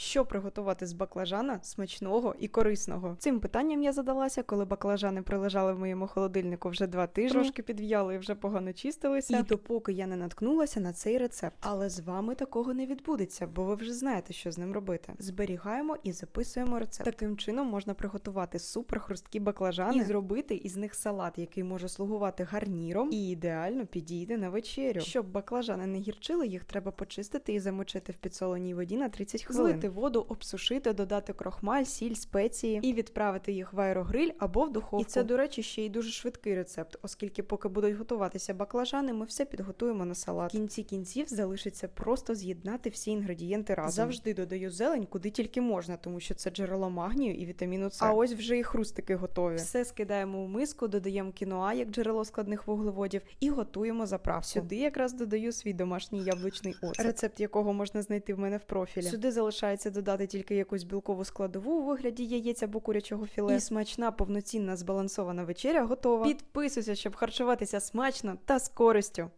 Що приготувати з баклажана смачного і корисного? Цим питанням я задалася, коли баклажани прилежали в моєму холодильнику вже два тижні. Трошки підв'яли і вже погано чистилися. І допоки я не наткнулася на цей рецепт. Але з вами такого не відбудеться, бо ви вже знаєте, що з ним робити. Зберігаємо і записуємо рецепт. Таким чином можна приготувати супер хрусткі баклажани і зробити із них салат, який може слугувати гарніром і ідеально підійде на вечерю. Щоб баклажани не гірчили, їх треба почистити і замочити в підсоленій воді на 30 хвилин. Воду, обсушити, додати крохмаль, сіль, спеції і відправити їх в аерогриль або в духовку. І це, до речі, ще й дуже швидкий рецепт, оскільки поки будуть готуватися баклажани, ми все підготуємо на салат. В кінці кінців залишиться просто з'єднати всі інгредієнти разом. Завжди додаю зелень, куди тільки можна, тому що це джерело магнію і вітаміну С. А ось вже і хрустики готові. Все скидаємо у миску, додаємо кіноа як джерело складних вуглеводів і готуємо заправку. Сюди якраз додаю свій домашній яблучний оцет, рецепт якого можна знайти в мене в профілі. Сюди залишається додати тільки якусь білкову складову у вигляді яєць або курячого філе. І смачна, повноцінна збалансована вечеря готова. Підписуйся, щоб харчуватися смачно та з користю.